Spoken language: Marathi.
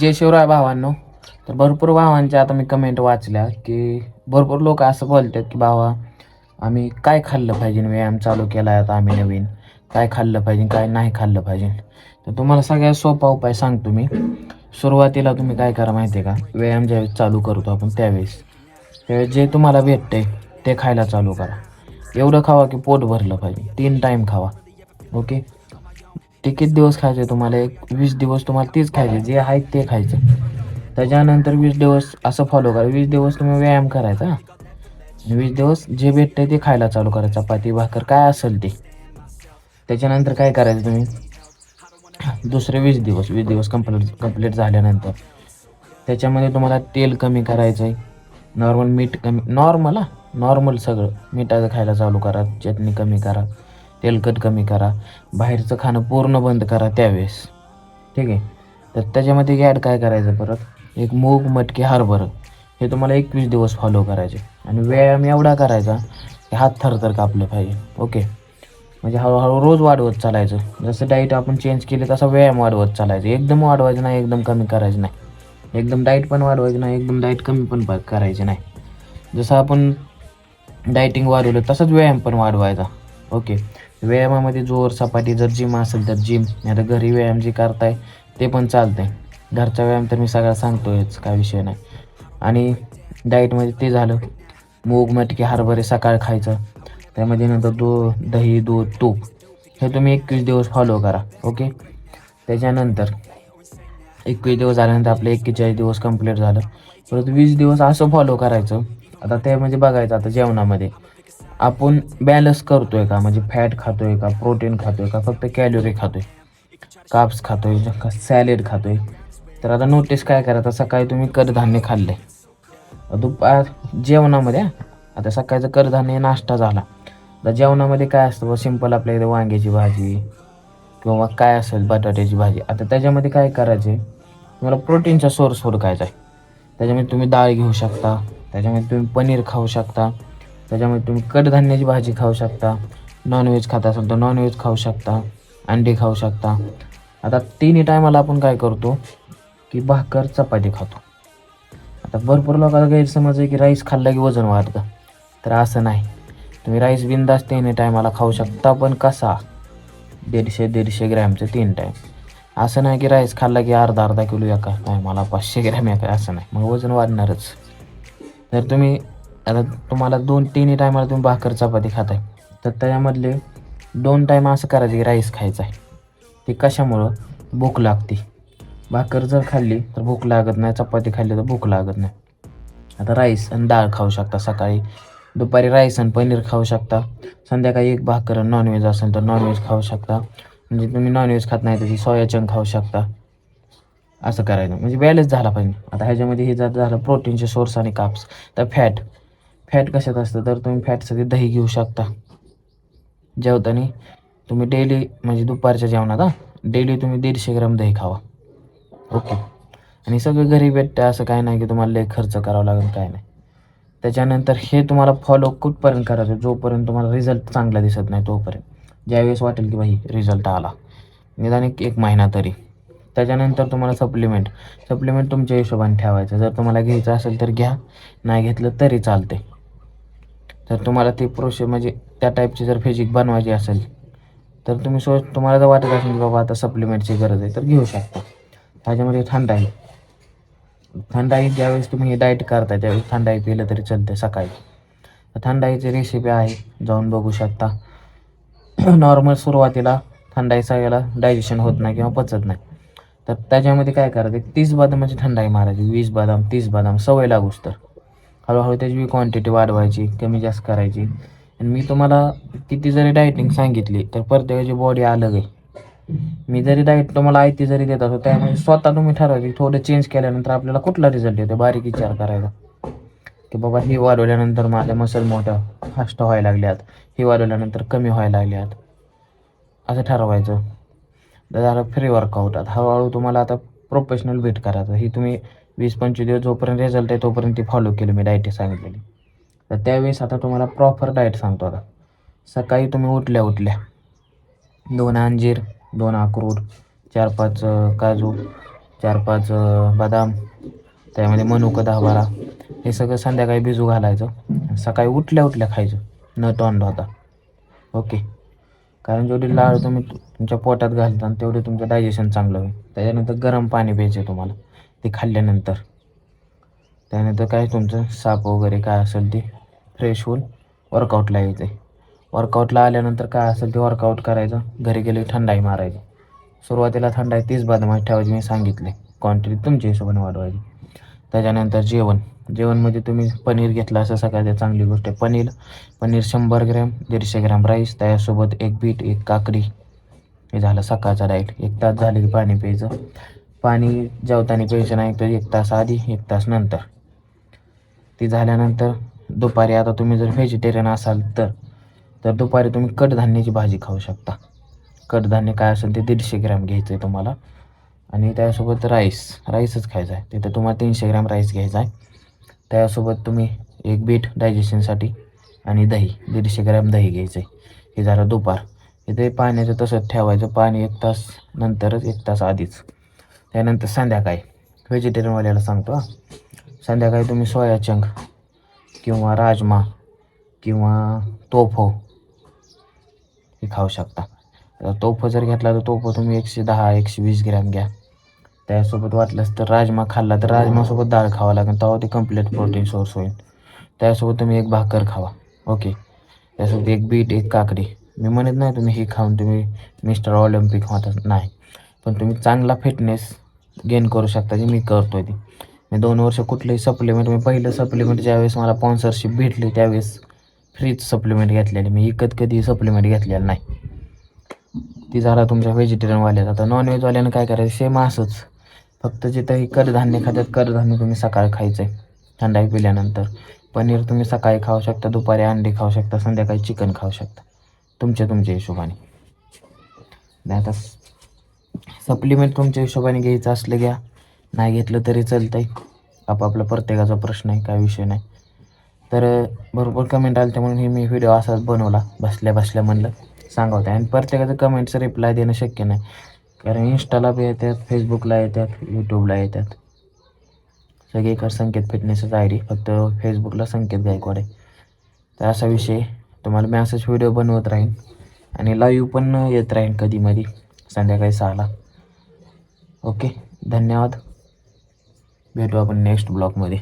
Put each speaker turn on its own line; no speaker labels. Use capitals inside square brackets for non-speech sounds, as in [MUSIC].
जय शिवराय भावांनो. तर भरपूर भावांच्या आता मी कमेंट वाचल्या की भरपूर लोक असं बोलतात की भावा आम्ही काय खाल्लं पाहिजे? व्यायाम चालू केला आहे आता आम्ही नवीन. काय खाल्लं पाहिजे काय नाही खाल्लं पाहिजे? तर तुम्हाला सगळ्यात सोपा उपाय सांगतो मी. सुरुवातीला तुम्ही काय करा माहिती आहे का? व्यायाम ज्यावेळेस चालू करतो आपण त्यावेळेस. त्यावेळेस जे तुम्हाला भेटते ते खायला चालू करा. एवढं खावा की पोट भरलं पाहिजे. तीन टाईम खावा. ओके ते किती दिवस खायचे तुम्हाला एक वीस दिवस तुम्हाला तेच खायचे जे आहे ते खायचं. त्याच्यानंतर वीस दिवस असं फॉलो करा. वीस दिवस तुम्ही व्यायाम करायचा. वीस दिवस जे भेटतंय ते खायला चालू करायचं चपाती भाकर काय असेल ते. त्याच्यानंतर काय करायचं तुम्ही? दुसरे वीस दिवस वीस दिवस कंप्लीट कंप्लीट झाल्यानंतर. त्याच्यामध्ये तुम्हाला तेल कमी करायचं आहे नॉर्मल मीठ कमी नॉर्मल हा नॉर्मल सगळं. मिठाचं खायला चालू करा चटणी कमी करा. तेलकट कमी करा. बाहेरचं खाणं पूर्ण बंद करा त्यावेळेस. ठीक आहे? तर त्याच्यामध्ये ॲड काय करायचं परत? एक मूग मटकी हरभरं. हे तुम्हाला एकवीस दिवस फॉलो करायचे. आणि व्यायाम एवढा करायचा की हात थरथर कापलं पाहिजे. ओके म्हणजे हळूहळू रोज वाढवत चालायचं. जसं डाईट आपण चेंज केली तसा व्यायाम वाढवत चालायचं. एकदम वाढवायचं नाही एकदम कमी करायचं नाही. एकदम डाईट पण वाढवायचं नाही एकदम डाईट कमी पण प- नाही. जसं आपण डायटिंग वाढवलं तसंच व्यायाम पण वाढवायचा. ओके व्यायामामध्ये जोर सपाटी जर जिम असेल तर जिम नाही तर घरी व्यायाम जे करताय ते पण चालतंय. घरचा व्यायाम तर मी सगळा सांगतोयच काय विषय नाही. आणि डाईटमध्ये ते झालं. मूग मटकी हरभरे सकाळ खायचं. त्यामध्ये नंतर दो दही दूध तूप. हे तुम्ही एकवीस दिवस फॉलो करा ओके त्याच्यानंतर एकवीस दिवस झाल्यानंतर आपलं एक्केचाळीस दिवस कंप्लीट झालं. परत वीस दिवस असं फॉलो करायचं. आता ते म्हणजे बघायचं आता जेवणामध्ये. आपण बॅलन्स करतोय का? म्हणजे फॅट खातोय का? प्रोटीन खातोय का? फक्त कॅलरी खातोय. काप्स खातोय का सॅलेड खातोय. तर आता नोटीस काय करायचं सकाळी तुम्ही कडधान्य खाल्ले. दुपार जेवणामध्ये आता सकाळचं कडधान्य नाश्ता झाला. आता जेवणामध्ये काय असतं सिंपल आपल्या इथे वांग्याची भाजी किंवा काय असेल बटाट्याची भाजी. आता त्याच्यामध्ये काय करायचे तुम्हाला प्रोटीनचा सोर्स हुडकायचा आहे त्याच्यामध्ये तुम्ही डाळ घेऊ शकता. त्याच्यामध्ये तुम्ही पनीर खाऊ शकता. त्याच्यामध्ये तुम्ही कडधान्याची भाजी खाऊ शकता नॉनव्हेज खाता असाल तर नॉनव्हेज खाऊ शकता अंडी खाऊ शकता. आता तिन्ही टायमाला आपण काय करतो की भाकर चपाती खातो. आता भरपूर लोकांचा गैरसमज आहे की राईस खाल्ला की वजन वाढतं. तर असं नाही. तुम्ही राईस बिंदास तिन्ही टायमाला खाऊ शकता पण कसा? दीडशे दीडशे ग्रॅमचं तीन टाईम असं नाही की राईस खाल्ला की अर्धा अर्धा किलो एका टायमाला पाचशे ग्रॅम एका असं नाही. मग वजन वाढणारच. तर तुम्ही आता तुम्हाला दोन तिन्ही टायमाला तुम्ही भाकर चपाती खाताय. तर त्याच्यामधले दोन टाईम असं करायचं की राईस खायचा आहे. ते कशामुळं? भूक लागते. भाकर जर खाल्ली तर भूक लागत नाही चपाती खाल्ली तर भूक लागत नाही. आता राईस आणि डाळ खाऊ शकता. सकाळी दुपारी राईस आणि पनीर खाऊ शकता. संध्याकाळी एक भाकर नॉनव्हेज असेल तर नॉनव्हेज खाऊ शकता. म्हणजे तुम्ही नॉनव्हेज खात नाही तर ती सोया खाऊ शकता. असं करायचं. म्हणजे बॅलन्स झाला पाहिजे. आता ह्याच्यामध्ये हे जर झालं प्रोटीनचे सोर्स आणि काप्स तर फॅट फॅट कशात असतं? तर तुम्ही फॅटसाठी दही घेऊ शकता. जेवताना तुम्ही डेली म्हणजे दुपारच्या जेवणात हा? डेली तुम्ही दीडशे ग्राम दही खावा. ओके आणि सगळं घरी भेटतं असं काय नाही की तुम्हाला लय खर्च करावा लागेल काय नाही. त्याच्यानंतर हे तुम्हाला फॉलो कुठपर्यंत करायचं? जोपर्यंत तुम्हाला रिझल्ट चांगला दिसत नाही तोपर्यंत. ज्यावेळेस वाटेल की बाई रिझल्ट आला. निदान एक एक महिना तरी. त्याच्यानंतर तुम्हाला सप्लिमेंट सप्लिमेंट तुमच्या हिशोबाने ठेवायचं. जर तुम्हाला घ्यायचं असेल तर घ्या. नाही घेतलं तरी चालते तर तुम्हाला ते प्रोसेस म्हणजे त्या टाईपची जर फिजिक बनवायची असेल तर तुम्ही सो तुम्हाला जर वाटत असेल की बाबा आता सप्लिमेंटची गरज आहे तर घेऊ शकता. त्याच्यामध्ये थंड आहे. थंडाई ज्यावेळेस तुम्ही हे डाएट करताय त्यावेळेस थंडाई पिलं तरी चालते सकाळी. तर थंडाईची रेसिपी आहे जाऊन बघू शकता. [CLEARS THROAT] नॉर्मल सुरुवातीला थंडाई सगळ्याला डायजेशन होत नाही किंवा पचत नाही. तर त्याच्यामध्ये काय करायचं? तीस बदामाची थंडाई मारायची. वीस बदाम तीस बदाम सवय लागूच तर. हळूहळू त्याची क्वांटिटी वाढवायची कमी जास्त करायची. आणि मी तुम्हाला किती जरी डायटिंग सांगितली तर प्रत्येकाची बॉडी अलग आहे. मी जरी डाएट तुम्हाला आयती जरी देत असतो त्यामुळे स्वतः तुम्ही ठरवायची थोडं चेंज केल्यानंतर आपल्याला कुठला रिझल्ट येतो बारीक विचार करायचा. की बाबा ही वाढवल्यानंतर माझ्या मसल मोठ्या फास्ट व्हायला लागल्यात. ही वाढवल्यानंतर कमी व्हायला लागल्यात. असं ठरवायचं. तर फ्री वर्कआउट आता हळूहळू तुम्हाला आता प्रोफेशनल भेट करायचं. ही तुम्ही वीस पंचवीस दिवस जोपर्यंत रिझल्ट आहे तोपर्यंत ती फॉलो केली मी डायट सांगितलेली. तर त्यावेळेस आता तुम्हाला प्रॉपर डाएट सांगतो आता. सकाळी तुम्ही उठल्या उठल्या. दोन अंजीर दोन अक्रोड चार पाच काजू चार पाच बदाम त्यामध्ये मनुका दहा बारा. हे सगळं संध्याकाळी भिजू घालायचं. सकाळी उठल्या उठल्या खायचं. न तोंड होता. ओके. कारण जेवढी लाळ तुम्ही तुमच्या पोटात घालता तेवढे तुमचं डायजेशन चांगलं होईल. त्याच्यानंतर गरम पाणी प्यायचं आहे तुम्हाला. ते खाल्ल्यानंतर. त्यानंतर काय तुमचं? साप वगैरे काय असेल ते फ्रेश होऊन वर्कआउटला यायचं आहे वर्कआउटला आल्यानंतर काय असेल ते वर्कआउट करायचं. घरी गेले थंडाई मारायची. सुरुवातीला थंडाई तीस बदमाश ठेवायची मी सांगितले. क्वांटिटी तुमच्या हिशोबाने वाढवायची. त्याच्यानंतर जेवण. जेवणमध्ये तुम्ही पनीर घेतलं असं सगळ्यात चांगली गोष्ट आहे. पनीर. पनीर शंभर ग्रॅम दीडशे ग्रॅम राईस त्याच्यासोबत एक बीट एक काकडी. हे झालं सकाळचा डाईट एक तास झाले की पाणी प्यायचं. पाणी जेवताना प्यायचं नाही तर एक तास आधी एक तास नंतर. ती झाल्यानंतर दुपारी आता तुम्ही जर व्हेजिटेरियन असाल तर तर दुपारी तुम्ही कडधान्याची भाजी खाऊ शकता. कडधान्य काय असेल ते दीडशे ग्रॅम घ्यायचं आहे तुम्हाला. आणि त्यासोबत राईस राईसच खायचा आहे. तिथं तुम्हाला तीनशे ग्रॅम राईस घ्यायचा आहे. त्यासोबत तुम्ही एक बीट डायजेशनसाठी आणि दही दीडशे ग्रॅम दही घ्यायचं आहे हे झालं दुपार. इथे पाण्याचं तसंच ठेवायचं. पाणी एक तास नंतरच एक तास आधीच. त्यानंतर संध्याकाळी. व्हेजिटेरियनवाल्याला सांगतो हां संध्याकाळी तुम्ही सोया चंक किंवा राजमा किंवा तोफो हे खाऊ शकता. आता तोफो जर घेतला तर तोफो तुम्ही एकशे दहा एकशे वीस ग्रॅम घ्या. त्यासोबत वाटलंच तर राजमा खाल्ला तर राजमासोबत डाळ खावा लागेल तेव्हा ते कंप्लीट प्रोटीन सोर्स होईल. त्यासोबत तुम्ही एक भाकर खावा ओके त्यासोबत एक बीट एक काकडी. मी म्हणत नाही तुम्ही हे खाऊन तुम्ही मिस्टर ऑलिम्पिक होता नाही. पण तुम्ही चांगला फिटनेस गेन करू शकता जे मी करतो आहे ती. मी दोन वर्ष कुठलंही सप्लिमेंट मी पहिलं सप्लिमेंट ज्यावेळेस मला स्पॉन्सरशिप भेटली त्यावेळेस फ्रीच सप्लिमेंट घेतलेली. मी इकत कधी सप्लिमेंट घेतलेलं नाही. ती झाला तुमच्या व्हेजिटेरियनवाल्याचा आता नॉनव्हेजवाल्यानं काय करायचं? सेम असंच. फक्त जिथंही कडधान्य खात्यात कडधान्य तुम्ही सकाळी खायचं आहे थंडाई पिल्यानंतर. पनीर तुम्ही सकाळी खाऊ शकता दुपारी अंडी खाऊ शकता संध्याकाळी चिकन खाऊ शकता. तुमच्या तुमच्या हिशोबाने. नाही आता सप्लिमेंट तुमच्या हिशोबाने घ्यायचं असलं घ्या. नाही घेतलं तरी चालतं आहे आपापला प्रत्येकाचा प्रश्न आहे काय विषय नाही. तर भरपूर कमेंट आले म्हणून हे मी व्हिडिओ असाच बनवला. बसल्या बसल्या म्हणलं सांगवते. आणि प्रत्येकाचं कमेंटचं रिप्लाय देणं शक्य नाही. कारण इंस्टाला बी येतात फेसबुकला येतात यूट्यूबला येतात. सगळीकडे संकेत फिटनेसच आय डी फक्त फेसबुकला संकेत गायकवाड आहे. तर असा विषय तुम्हाला मी असाच व्हिडिओ बनवत राहीन. आणि लाईव्ह पण येत राहीन कधी मधी संध्याकाळी सहाला. ओके धन्यवाद. भेटू आपण नेक्स्ट ब्लॉगमध्ये